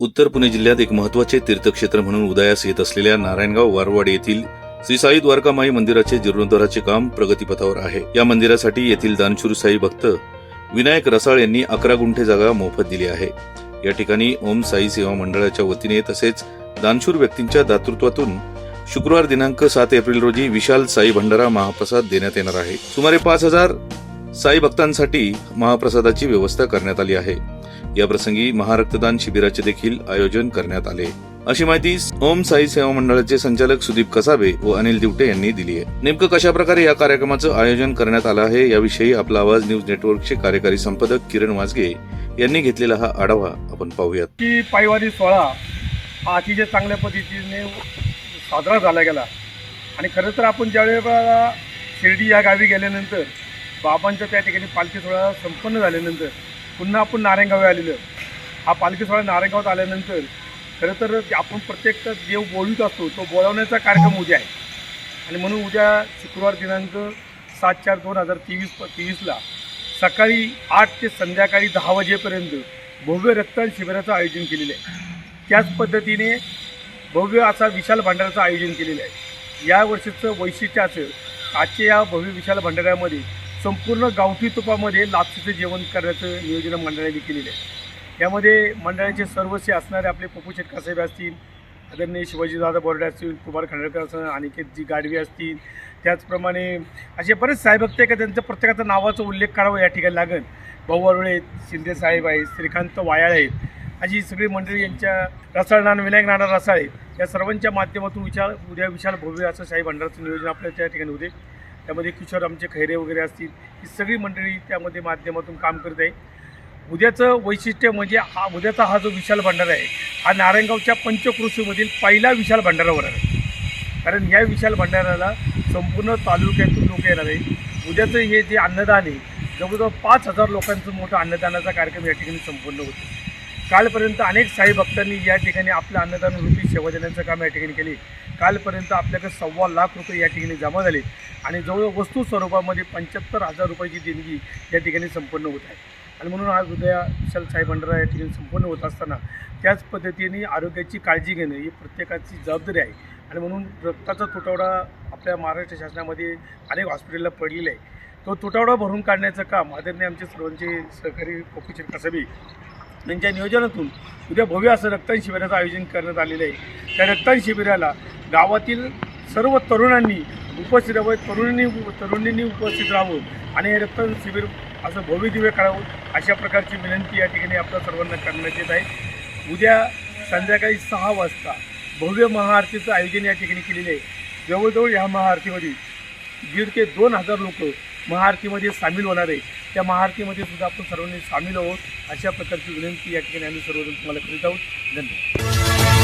उत्तर पुणे जिल्ह्यात एक महत्त्वाचे तीर्थक्षेत्र म्हणून उदयास येत असलेल्या नारायणगाव वारवाडी येथील श्री साई द्वारकामाई मंदिराचे जीर्णोद्धाराचे काम प्रगतीपथावर आहे. या मंदिरासाठी येथील दानशूर साई भक्त विनायक रसाळ यांनी अकरा गुंठे जागा मोफत दिली आहे. या ठिकाणी ओम साई सेवा मंडळाच्या वतीने तसेच दानशूर व्यक्तींच्या दातृत्वातून शुक्रवार दिनांक सात एप्रिल रोजी विशाल साई भंडारा महाप्रसाद देण्यात येणार आहे. सुमारे पाच हजार साई भक्तांसाठी महाप्रसादाची व्यवस्था करण्यात आली आहे. या प्रसंगी महारक्तदान शिबिराचे देखील आयोजन करण्यात आले. अशी माहिती ओम साई सेवा मंडळाचे संचालक सुदीप कसाबे व अनिल दिवटे यांनी दिली आहे. नेमकं कशा प्रकारे या कार्यक्रमाचं आयोजन करण्यात आलं आहे याविषयी आपला आवाज न्यूज नेटवर्कचे कार्यकारी संपादक किरण वाजगे यांनी घेतलेला हा आढावा आपण पाहूयात. की पायवारी सोहळा हा अतिशय चांगल्या पद्धतीने साजरा झाला गेला. आणि खरं तर आपण ज्यावेळेला शिर्डी या गावी गेल्यानंतर बाबांच्या त्या ठिकाणी पालखी सोहळा संपन्न झाल्यानंतर पुन्हा आपण नारायणगावी आलेलं हा पालखी सोहळा नारायणगावात आल्यानंतर खरं तर आपण प्रत्येक देव बोलवीत असतो तो बोलावण्याचा कार्यक्रम उद्या आहे. आणि म्हणून उद्या शुक्रवार दिनांक सात चार दोन हजार तेवीस तेवीसला सकाळी आठ ते संध्याकाळी दहा वाजेपर्यंत भव्य रक्तदान शिबिराचं आयोजन केलेलं आहे. त्याच पद्धतीने भव्य असा विशाल भांडाराचं आयोजन केलेलं आहे. या वर्षीचं वैशिष्ट्य असं आजच्या या भव्य विशाल भांडाऱ्यामध्ये संपूर्ण गावठी तुपामध्ये लापसीचं जेवण करण्याचं नियोजन मंडळाने केलेलं आहे. यामध्ये मंडळाचे सर्वस्वी असणारे आपले पप्पू शेटकासाहेब असतील आदरणीय शिवाजीदादा बोर्डे असतील कुमार खांडेकर असतील अनिकेतजी गाडवे असतील त्याचप्रमाणे असे बरेच साहेब आहेत का त्यांचं प्रत्येकाचं नावाचा उल्लेख करावा या ठिकाणी लागेल. भाऊ वरुळे आहेत, शिंदे साहेब आहेत श्रीकांत वायाळ आहेत अशी सगळी मंडळी यांच्या रसाळ नाना विनायक नाना रसाळे या सर्वांच्या माध्यमातून विचार उद्या विशाल भव्य असं साई भंडाराचं नियोजन आपल्या त्या ठिकाणी होते त्यामध्ये किशोर आमचे खैरे वगैरे असतील ही सगळी मंडळी त्यामध्ये माध्यमातून काम करत आहे. उद्याचं वैशिष्ट्य म्हणजे हा उद्याचा हा जो विशाल भंडारा आहे हा नारायणगावच्या पंचकृषीमधील पहिला विशाल भांडारावर आहे. कारण या विशाल भांडाराला संपूर्ण तालुक्यातून लोक येणार आहे उद्याचं हे जे अन्नदान आहे जवळजवळ पाच हजार लोकांचं मोठं अन्नदानाचा कार्यक्रम या ठिकाणी संपन्न होतो. कालपर्यंत अनेक साई भक्तांनी या ठिकाणी आपलं अन्नदान रूपी सेवा देण्याचं काम या ठिकाणी केले. कालपर्यंत आपल्याकडे सव्वा लाख रुपये या ठिकाणी जमा झाले. आणि जवळ वस्तू स्वरूपामध्ये पंच्याहत्तर हजार रुपयाची देणगी या ठिकाणी संपन्न होत आहे. आणि म्हणून आज उद्या विशाल साई भंडारा या ठिकाणी संपन्न होत असताना त्याच पद्धतीने आरोग्याची काळजी घेणं ही प्रत्येकाची जबाबदारी आहे. आणि म्हणून रक्ताचा तुटवडा आपल्या महाराष्ट्र शासनामध्ये अनेक हॉस्पिटलला पडलेला आहे. तो तुटवडा भरून काढण्याचं काम आदरणीय आमचे सर्वांचे सहकारी कोपिचर कसाबी यांच्या नियोजनातून उद्या भव्य असं रक्तदान शिबिराचं आयोजन करण्यात आलेलं आहे त्या रक्तदान शिबिराला गावातील सर्व तरुणांनी उपस्थित राहावं तरुणींनी तरुणींनी उपस्थित राहावं आणि हे रक्तदान शिबिर असं भव्य दिव्य करावं अशा प्रकारची विनंती या ठिकाणी आपल्या सर्वांना करण्यात येत आहे. उद्या संध्याकाळी सहा वाजता भव्य महाआरतीचं आयोजन या ठिकाणी केलेलं आहे. जवळजवळ ह्या महाआरतीमध्ये दीड ते दोन हजार लोक महाआरतीमध्ये सामील होणार आहे त्या महाआरतीमध्ये सुद्धा आपण सर्वांनी सामील आहोत. अशा प्रकारची विनंती या ठिकाणी आम्ही सर्वजण तुम्हाला करीत आहोत. धन्यवाद.